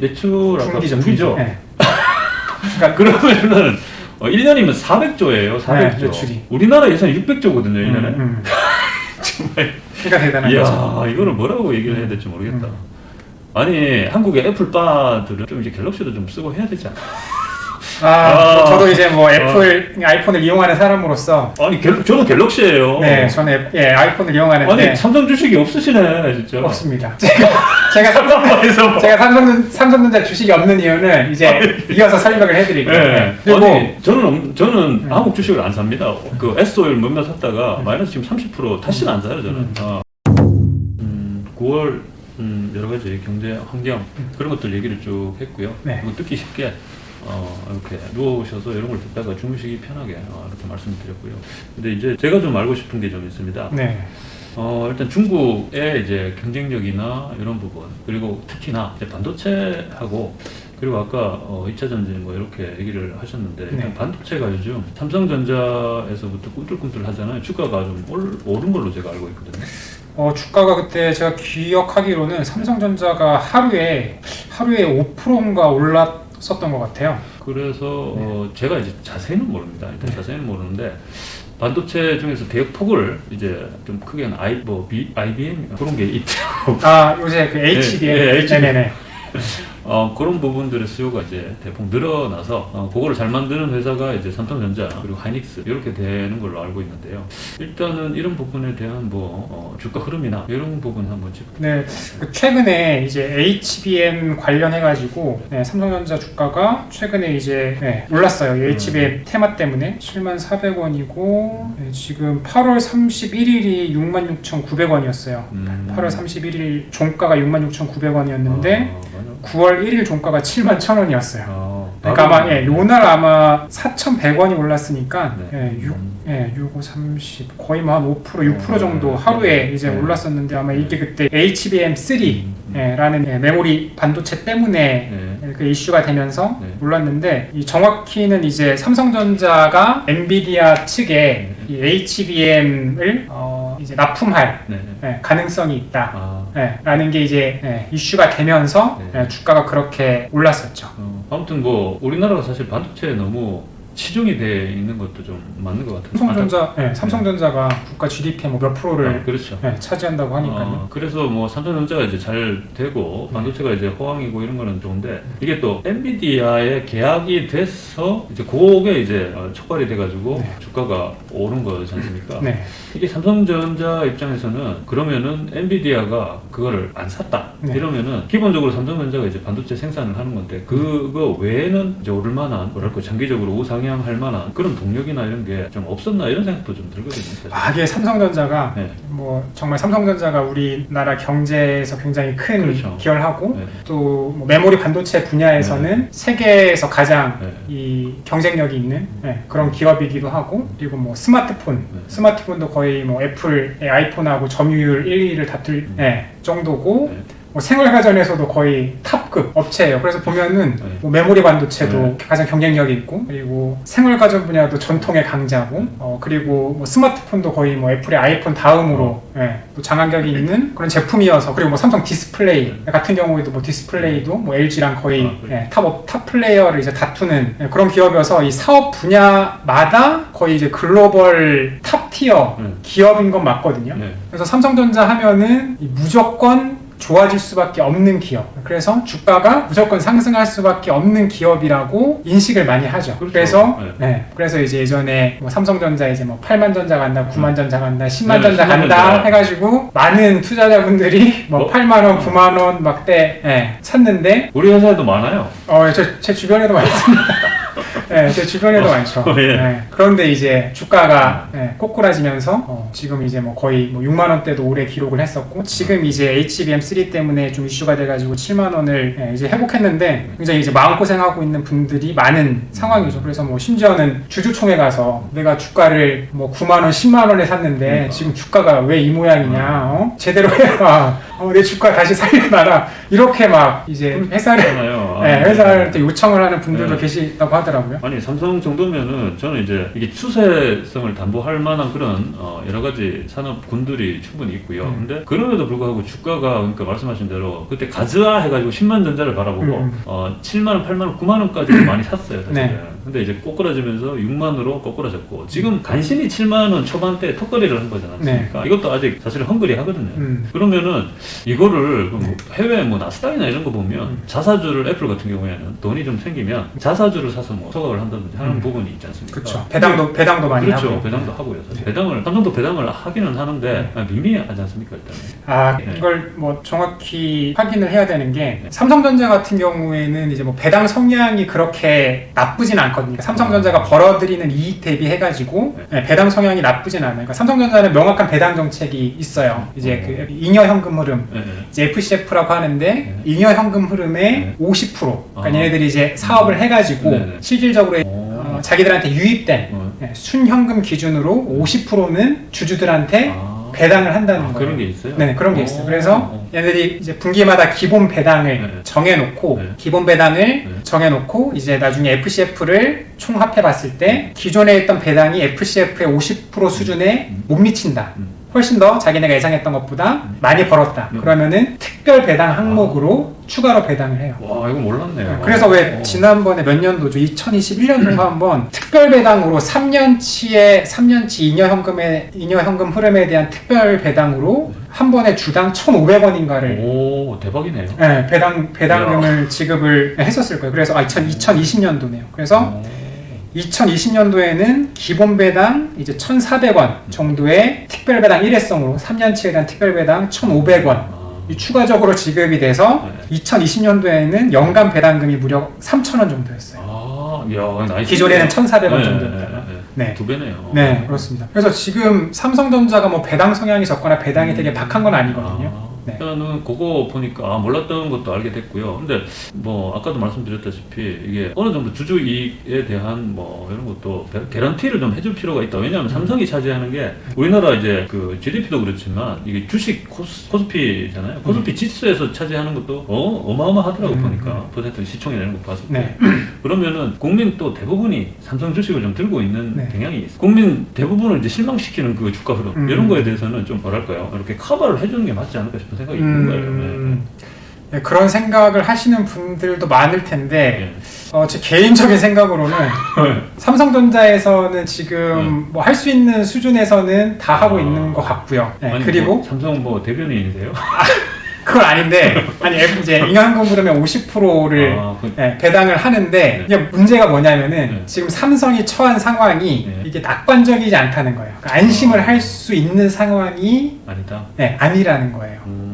매출 아까 분기죠, 분기죠. 분기. 네. 그러면은 어, 1년이면 400조예요. 400조. 네, 매출이. 우리나라 예산 600조거든요, 1년에. 음, 음. 정말 그러니까 대단한 이야, 거죠. 이거를 뭐라고 얘기를 해야 될지 모르겠다. 음. 아니, 한국의 애플바들은 좀 이제 갤럭시도 좀 쓰고 해야 되지 않나? 아, 아. 저도 이제 뭐 애플 아이폰을 이용하는 사람으로서 아니, 갤, 저는 갤럭시예요. 네, 저는 애- 예, 아이폰을 이용하는데 아니, 삼성 주식이 없으시네, 진짜. 없습니다. 제가 제가 삼성 삼성에서 뭐. 제가 삼성 삼성전자 주식이 없는 이유는 이제 이어서 설명을 해드릴게요. 네. 네. 그리고 아니, 저는, 없- 저는 음. 한국 주식을 안 삽니다. 그 S-오일 몇몇 샀다가 마이너스 지금 30% 다시는 안 사요, 저는. 음. 어. 음, 9월 음, 여러 가지 경제 환경 그런 것들 얘기를 쭉 했고요. 네. 그리고 듣기 쉽게 어, 이렇게 누워오셔서 이런 걸 듣다가 주무시기 편하게 어, 이렇게 말씀드렸고요. 근데 이제 제가 좀 알고 싶은 게 좀 있습니다. 네. 어, 일단 중국의 이제 경쟁력이나 이런 부분, 그리고 특히나 이제 반도체하고, 그리고 아까 어, 2차 전지 뭐 이렇게 얘기를 하셨는데, 네. 반도체가 요즘 삼성전자에서부터 꿈틀꿈틀 하잖아요. 주가가 좀 올, 오른 걸로 제가 알고 있거든요. 어, 주가가 그때 제가 기억하기로는 삼성전자가 하루에 하루에 5%인가 올랐 었던 것 같아요. 그래서 어, 제가 이제 자세히는 모릅니다. 일단 네. 자세히는 모르는데, 반도체 중에서 대폭을 이제 좀 크게 는 I, 뭐, B, IBM 그런 게 있더라고. 아 요새 그 HBM 네, HBM. 네네네. 어, 그런 부분들의 수요가 이제 대폭 늘어나서 어, 그거를 잘 만드는 회사가 이제 삼성전자 그리고 하이닉스 이렇게 되는 걸로 알고 있는데요. 일단은 이런 부분에 대한 뭐 어, 주가 흐름이나 이런 부분 한번 짚어. 네, 그 최근에 이제 HBM 관련해가지고 네, 삼성전자 주가가 최근에 이제 네, 올랐어요. 이 HBM 테마 때문에 7,400원이고 네, 지금 8월 31일이 66,900원이었어요. 음. 8월 31일 종가가 66,900원이었는데 아, 맞아. 9월 1일 종가가 71,000원이었어요. 아, 그러니까 바로- 아마 예, 요날 아마 4,100원이 올랐으니까 네. 예, 6, 음. 예, 6, 5, 30 거의 뭐한5% 6% 정도 네. 하루에 이제 네. 올랐었는데 아마 이게 그때 HBM3 음, 음. 예, 라는 예, 메모리 반도체 때문에 네. 예, 그 이슈가 되면서 네. 올랐는데 이 정확히는 이제 삼성전자가 엔비디아 측에 네. 이 HBM을 어, 이제 납품할 네. 네. 예, 가능성이 있다. 아, 예, 라는 게 이제 예, 이슈가 되면서 네. 예, 주가가 그렇게 올랐었죠. 어, 아무튼 뭐 우리나라가 사실 반도체에 너무 치중이 돼 있는 것도 좀 맞는 것 같아요. 삼성전자, 예, 삼성전자가 국가 GDP의 뭐몇 아, 프로를 그렇죠. 예, 차지한다고 하니까요. 어, 그래서 뭐 삼성전자가 이제 잘 되고 반도체가 이제 호황이고 이런 거는 좋은데 이게 또 엔비디아의 계약이 돼서 이제 그게 이제 어, 촉발이 돼가지고 네. 주가가 오른 거지 않습니까? 네, 이게 삼성전자 입장에서는 그러면은 엔비디아가 그거를 안 샀다 네. 이러면은 기본적으로 삼성전자가 이제 반도체 생산을 하는 건데 그거 외에는 이제 오를 만한 뭐랄까 장기적으로 우상향 할 만한 그런 동력이나 이런 게 좀 없었나 이런 생각도 좀 들거든요. 사실. 아, 이게 삼성전자가 네. 뭐 정말 삼성전자가 우리나라 경제에서 굉장히 큰 그렇죠. 기여를 하고 네. 또뭐 메모리 반도체 분야에서는 세계에서 가장 네. 이 경쟁력이 있는 예, 그런 기업이기도 하고 그리고 뭐 스마트폰 네. 스마트폰도 거의 뭐 애플의 아이폰하고 점유율 1, 2를 다툴 음. 예, 정도고 네. 뭐 생활가전에서도 거의 탑급 업체예요. 그래서 보면은 네. 뭐 메모리 반도체도 네. 가장 경쟁력이 있고 그리고 생활가전 분야도 전통의 강자고 네. 어, 그리고 뭐 스마트폰도 거의 뭐 애플의 아이폰 다음으로 예, 또 장악력이 있는 그런 제품이어서 그리고 뭐 삼성 디스플레이 같은 경우에도 뭐 디스플레이도 뭐 LG랑 거의 네. 아? 예, 탑, 업- 탑 플레이어를 이제 다투는 예, 그런 기업이어서 이 사업 분야마다 거의 이제 글로벌 탑 티어 네. 기업인 건 맞거든요. 네. 그래서 삼성전자 하면은 이 무조건 좋아질 수밖에 없는 기업. 그래서 주가가 무조건 상승할 수밖에 없는 기업이라고 인식을 많이 하죠. 그렇죠. 그래서 네. 네. 그래서 이제 예전에 뭐 삼성전자 이제 뭐 8만 전자 간다, 9만 전자 간다, 10만 네, 전자 10만 간다 전자. 해가지고 많은 투자자분들이 뭐 어? 8만 원, 9만 원 막대 예, 샀는데 우리 회사에도 많아요. 어, 제, 제 주변에도 많습니다. 네, 제 주변에도 많죠. 예. 네, 그런데 이제 주가가 네, 꼬꾸라지면서 어, 지금 이제 뭐 거의 뭐 6만 원대도 올해 기록을 했었고 지금 이제 HBM3 때문에 좀 이슈가 돼가지고 7만 원을 예, 이제 회복했는데 굉장히 이제 마음 고생하고 있는 분들이 많은 상황이죠. 그래서 뭐 심지어는 주주총회 가서 내가 주가를 뭐 9만 원, 10만 원에 샀는데 그러니까. 지금 주가가 왜 이 모양이냐? 어? 제대로 해라. 어, 내 주가 다시 살려놔라 이렇게 막 이제 회사를 그렇잖아요. 네, 회사한테 요청을 하는 분들도 네. 계시다고 하더라고요. 아니 삼성 정도면은 저는 이제 이게 추세성을 담보할 만한 그런 어, 여러 가지 산업군들이 충분히 있고요. 음. 근데 그럼에도 불구하고 주가가 그러니까 말씀하신 대로 그때 가즈아 해가지고 10만 전자를 바라보고 음. 어, 7만 원, 8만 원, 9만 원까지 많이 샀어요. 사실은. 네. 근데 이제 꼬꾸라지면서 6만으로 꼬꾸라졌고 지금 간신히 7만 원 초반대 턱걸이를 한 거잖아요. 네. 이것도 아직 사실 헝그리 하거든요. 음. 그러면은 이거를 그뭐 해외 뭐 나스닥이나 이런 거 보면 음. 자사주를 애플 같은 경우에는 돈이 좀 생기면 자사주를 사서 뭐 소각을 한다든지 하는 음. 부분이 있지 않습니까? 그렇죠. 배당도 배당도 많이 그렇죠. 하고. 배당도 하고요. 사실. 네. 배당을 삼성도 배당을 하기는 하는데 아, 미미하지 않습니까 일단. 아 네. 이걸 뭐 정확히 확인을 해야 되는 게 삼성전자 같은 경우에는 이제 뭐 배당 성향이 그렇게 나쁘진 않 거든요. 삼성전자가 벌어들이는 이익 대비해가지고 네, 배당 성향이 나쁘진 않아요. 그러니까 삼성전자는 명확한 배당 정책이 있어요. 이제 그 잉여 현금 흐름. 네, 네. 이제 FCF라고 하는데 네. 잉여 현금 흐름의 네. 50% 그러니까 아. 얘네들이 이제 사업을 해가지고 네, 네. 실질적으로 오. 어, 자기들한테 유입된 어. 네, 순현금 기준으로 50%는 주주들한테 아. 배당을 한다는 아, 거예요. 그런 게 있어요? 네, 그런 게 오. 있어요. 그래서 어. 얘네들이 이제 분기마다 기본 배당을 네. 정해놓고 네. 기본 배당을 네. 정해놓고 이제 나중에 FCF를 총합해 봤을 때 기존에 있던 배당이 FCF의 50% 수준에 음. 못 미친다. 음. 훨씬 더 자기네가 예상했던 것보다 많이 벌었다. 음. 그러면은 특별 배당 항목으로 추가로 배당을 해요. 와 이거 몰랐네요. 그래서 왜 어. 지난번에 몇 년도죠? 2021년도인가 한번 특별 배당으로 3년치의 3년치 잉여 현금의 잉여 현금 흐름에 대한 특별 배당으로 한 번에 주당 1,500원인가를 오 대박이네요. 네, 배당 배당금을 지급을 했었을 거예요. 그래서 아 2000, 2020년도네요. 그래서 오. 2020년도에는 기본 배당 이제 1,400원 정도의 특별 배당 일회성으로 3년치에 대한 특별 배당 1,500원 아. 이 추가적으로 지급이 돼서 네. 2020년도에는 연간 배당금이 무려 3,000원 정도였어요. 아, 야, 나이스. 기존에는 1,400원 네, 정도였다가. 네, 네. 네. 두 배네요. 네, 그렇습니다. 그래서 지금 삼성전자가 뭐 배당 성향이 적거나 배당이 되게 박한 건 아니거든요. 아, 네. 일단은 그거 보니까 아, 몰랐던 것도 알게 됐고요. 근데 뭐 아까도 말씀드렸다시피 이게 어느 정도 주주 이익에 대한 뭐 이런 것도 개- 개런티를 좀 해줄 필요가 있다. 왜냐하면 삼성이 차지하는 게 우리나라 이제 그 GDP도 그렇지만 이게 주식 코스, 코스피잖아요. 코스피 지수에서 차지하는 것도 어 어마어마하더라고 음, 보니까 퍼센트 시총이 내는 거 봤을 때. 네. 그러면은 국민 또 대부분이 삼성 주식을 좀 들고 있는 네. 경향이 있어. 국민 대부분을 이제 실망시키는 그 주가 흐름 음. 이런 거에 대해서는 좀 뭐랄까요 이렇게 커버를 해주는 게 맞지 않을까 싶은 생각이 드는 거예요. 음, 네, 그런 생각을 하시는 분들도 많을 네. 텐데 어, 제 개인적인 생각으로는 네. 삼성전자에서는 지금 뭐할 수 있는 수준에서는 다 하고 아. 있는 것 같고요. 네, 아니, 그리고 뭐 삼성 뭐 대변인이세요? 그건 아닌데 아니 이제 흐름의 50%를 아, 그, 네, 배당을 하는데 네. 이게 문제가 뭐냐면은 네. 지금 삼성이 처한 상황이 네. 이게 낙관적이지 않다는 거예요. 그러니까 안심을 할 수 있는 상황이 아니다. 네, 아니라는 거예요. 음, 네.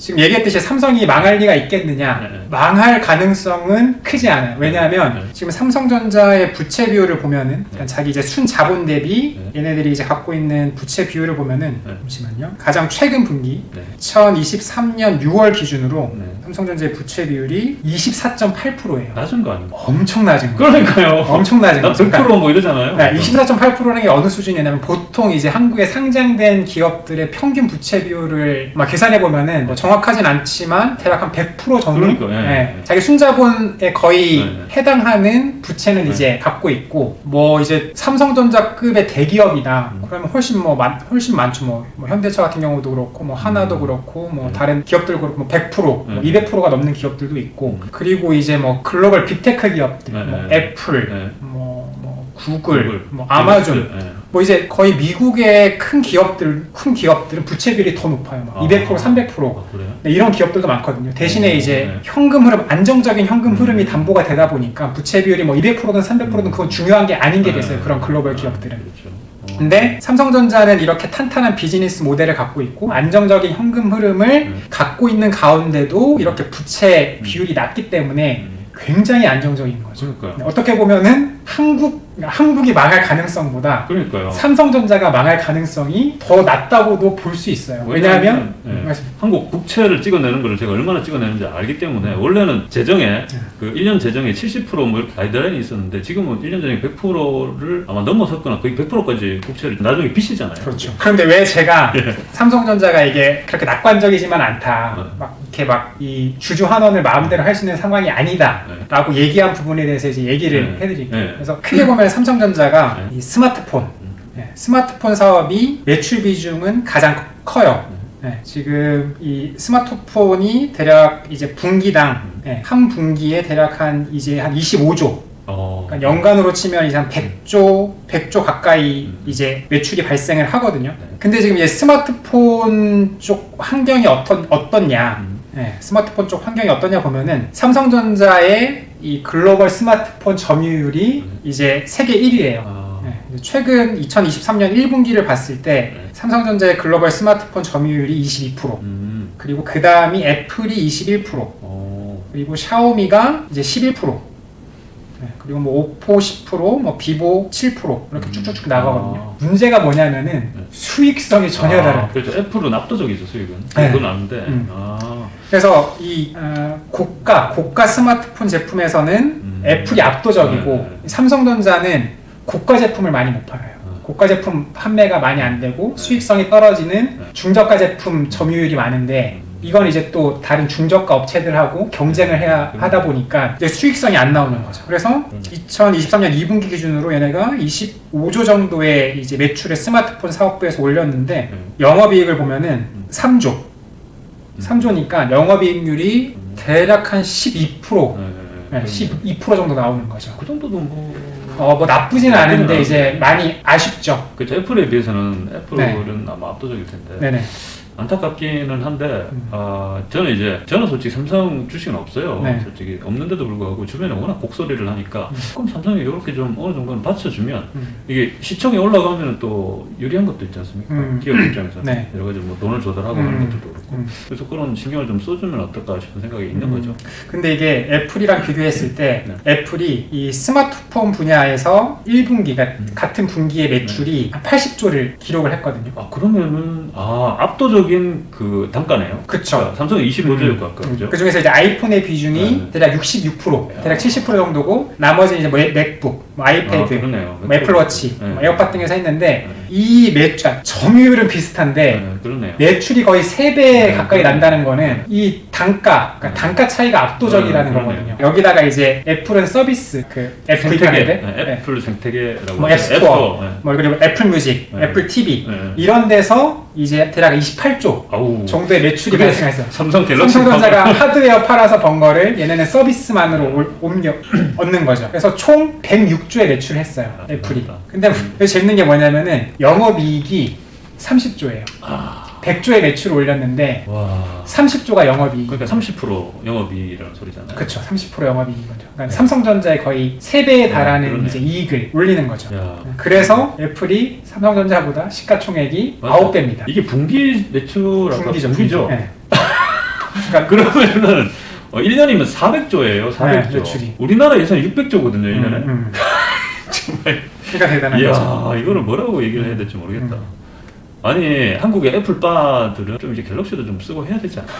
지금 얘기했듯이 삼성이 망할 리가 있겠느냐? 네. 망할 가능성은 크지 않아요. 왜냐하면 네. 지금 삼성전자의 부채 비율을 보면은 네. 자기 이제 순 자본 대비 네. 얘네들이 이제 갖고 있는 부채 비율을 보면은 네. 잠시만요. 가장 최근 분기 네. 2023년 6월 기준으로 네. 삼성전자의 부채 비율이 24.8%예요. 낮은 거 아닙니까? 엄청 낮은 거예요. 그러니까요. 엄청 낮은 나 거예요. 100%뭐 이러잖아요. 네, 24.8%는 게 어느 수준이냐면 보통 이제 한국에 상장된 기업들의 평균 부채 비율을 막 계산해 보면은 뭐 정 확하진 않지만 대략 한 100% 정도 그러니까, 예, 네, 예. 자기 순자본에 거의 네, 네. 해당하는 부채는 네. 이제 갖고 있고 뭐 이제 삼성전자급의 대기업이다 음. 그러면 훨씬 뭐 많, 훨씬 많죠 뭐, 뭐 현대차 같은 경우도 그렇고 뭐 하나도 음. 그렇고 뭐 네. 다른 기업들 그렇고 뭐 100%, 뭐 네. 200%가 넘는 기업들도 있고 음. 그리고 이제 뭐 글로벌 빅테크 기업들 네, 뭐 네. 애플 네. 뭐, 뭐 구글, 구글, 뭐 아마존, 네. 뭐 이제 거의 미국의 큰 기업들, 큰 기업들은 부채 비율이 더 높아요. 막 아. 200%, 300%. 아, 그래요? 네, 이런 기업들도 많거든요. 대신에 음, 이제 네. 현금 흐름, 안정적인 현금 음. 흐름이 담보가 되다 보니까 부채 비율이 뭐 200%든 300%든 음. 그건 중요한 게 아닌 게 네. 됐어요. 그런 글로벌 아, 기업들은. 그렇죠. 어. 근데 삼성전자는 이렇게 탄탄한 비즈니스 모델을 갖고 있고 안정적인 현금 흐름을 음. 갖고 있는 가운데도 이렇게 부채 음. 비율이 낮기 때문에 음. 굉장히 안정적인 거죠. 그러니까요. 네, 어떻게 보면은 한국 한국이 망할 가능성보다 그러니까요. 삼성전자가 망할 가능성이 더 낮다고도 볼 수 있어요. 왜냐하면 예, 말씀- 한국 국채를 찍어내는 걸 제가 얼마나 찍어내는지 알기 때문에 원래는 재정에 네. 그 1년 재정에 70%뭐 이렇게 가이드라인이 있었는데 지금은 1년 재정에 100%를 아마 넘어섰거나 거의 100%까지 국채를 나중에 빚이잖아요. 그렇죠. 그런데 왜 제가 삼성전자가 이게 그렇게 낙관적이지만 않다. 네. 막 이렇게 막 이 주주 환원을 마음대로 할 수 있는 상황이 아니다라고 얘기한 부분에 대해서 이제 얘기를 네. 해드릴게요. 네. 그래서 크게 보면 삼성전자가 네. 이 스마트폰, 네, 스마트폰 사업이 매출 비중은 가장 커요. 네, 지금 이 스마트폰이 대략 이제 분기당 네, 한 분기에 대략 한 이제 한 25조 어. 그러니까 연간으로 치면 이제 한 100조, 100조 가까이 음. 이제 매출이 발생을 하거든요. 네. 근데 지금 이제 스마트폰 쪽 환경이 어떤, 어떻냐, 음. 네, 스마트폰 쪽 환경이 어떠냐 보면은 삼성전자의 이 글로벌 스마트폰 점유율이 음. 이제 세계 1위예요. 아. 네, 최근 2023년 1분기를 봤을 때 네. 삼성전자의 글로벌 스마트폰 점유율이 22%, 음. 그리고 그 다음이 애플이 21%, 어. 그리고 샤오미가 이제 11%. 네, 그리고 뭐 오포 10%, 뭐 비보 7% 이렇게 음. 쭉쭉쭉 나가거든요. 아. 문제가 뭐냐면은 네. 수익성이 전혀 아, 다른. 그렇죠. 애플은 압도적이죠 수익은. 네. 그건 아는데. 음. 아. 그래서 이 어, 고가 고가 스마트폰 제품에서는 음. 애플이 압도적이고 네, 네. 삼성전자는 고가 제품을 많이 못 팔아요. 아. 고가 제품 판매가 많이 안 되고 수익성이 떨어지는 네. 중저가 제품 점유율이 많은데 음. 이건 이제 또 다른 중저가 업체들하고 경쟁을 해야 음. 하다 보니까 이제 수익성이 안 나오는 거죠. 그래서 음. 2023년 2분기 기준으로 얘네가 25조 정도의 이제 매출을 스마트폰 사업부에서 올렸는데 음. 영업이익을 보면은 음. 3조, 음. 3조니까 영업이익률이 음. 대략 한 12%, 네, 네, 12% 정도 나오는 거죠. 그 정도도 뭐. 어, 뭐 나쁘진 않은데 나쁘진 이제 많이 아쉽죠. 그렇죠. 애플에 비해서는 애플은 아마 압도적일 텐데. 네네. 안타깝기는 한데 음. 아 저는 이제 저는 솔직히 삼성 주식은 없어요. 네. 솔직히 없는데도 불구하고 주변에 워낙 곡소리를 하니까 음. 그럼 삼성이 이렇게 좀 어느 정도는 받쳐주면 음. 이게 시청이 올라가면 또 유리한 것도 있지 않습니까? 음. 기업 입장에서 네. 여러 가지 뭐 돈을 조달하고 음. 하는 것들도 그렇고 음. 그래서 그런 신경을 좀 써주면 어떨까 싶은 생각이 있는 음. 거죠. 근데 이게 애플이랑 비교했을 때 네. 애플이 이 스마트폰 분야에서 1분기가 음. 같은 분기의 매출이 한 80조를 기록을 했거든요. 아 그러면은 아 압도적 인 그 단가네요. 그쵸. 그러니까 삼성이 25조였고 아까 그죠? 그 중에서 이제 아이폰의 비중이 네. 대략 66%, 대략 70% 정도고 나머지는 이제 뭐 맥북, 뭐 아, 아이패드, 그러네요. 뭐 애플워치, 네. 뭐 에어팟 등에서 했는데 네. 이 매출, 그러니까 점유율은 비슷한데 네, 그러네요. 매출이 거의 3배 네, 가까이 그러네. 난다는 거는 이 단가, 그러니까 네. 단가 차이가 압도적이라는 네, 거거든요. 여기다가 이제 애플은 서비스, 그 애플 생태계, 하는데 네, 애플 생태계라고 뭐 하죠. 앱스토어, 네. 뭐 그리고 애플 뮤직, 네. 애플 TV 네. 이런 데서 이제 대략 28조 아우 정도의 매출이 그게 발생했어요. 삼성 갤럭시 삼성전자가 하드웨어 팔아서 번 거를 얘네는 서비스만으로 올- 옮겨 얻는 거죠. 그래서 총 106조의 매출을 했어요. 아, 애플이. 근데 음. 재밌는 게 뭐냐면은 영업이익이 30조예요. 아, 100조의 매출을 올렸는데 와 30조가 영업이익. 그러니까 30% 영업이익이라는 소리잖아요. 그렇죠. 30% 영업이익인 거죠. 그러니까 삼성전자의 거의 3배에 달하는 네. 그러네. 이제 이익을 올리는 거죠. 야. 그래서 애플이 삼성전자보다 시가총액이 맞아. 9배입니다. 이게 분기 매출 아까 분기죠. 분기죠. 분기. 네. 그러니까 그러면은 어, 1년이면 400조예요. 400조. 네, 매출이. 우리나라 예산이 600조거든요. 1년에. 음, 음. 정말. 그러니까 대단한 이야 거죠. 이거를 뭐라고 얘기를 해야 될지 모르겠다. 음. 아니 한국의 애플 바들은 좀 이제 갤럭시도 좀 쓰고 해야 되지 않나?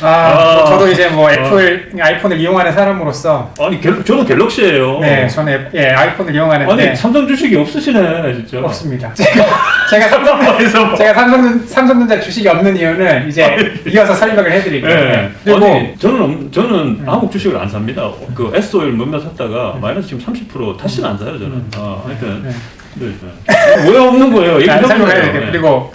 아, 아. 저도 이제 뭐 애플 아이폰을 이용하는 사람으로서 아니 갤, 저는 갤럭시예요. 네, 저는 애- 예, 아이폰을 이용하는데 아니 삼성 주식이 없으시네 진짜. 없습니다. 제가 제가 삼성 삼성에서 뭐. 제가 삼성 삼성전자 주식이 없는 이유는 이제 이어서 설명을 해드릴게요. 네. 네. 그리고 아니 저는 없- 저는 음. 한국 주식을 안 삽니다. 그 S-오일 몇몇 샀다가 마이너스 지금 30% 다시는 안 사요 저는. 음. 아, 하여튼 네. 네, 네. 왜 없는 거예요? 얘기 자, 좀 설명을 해주세요. 해드릴게요. 네. 그리고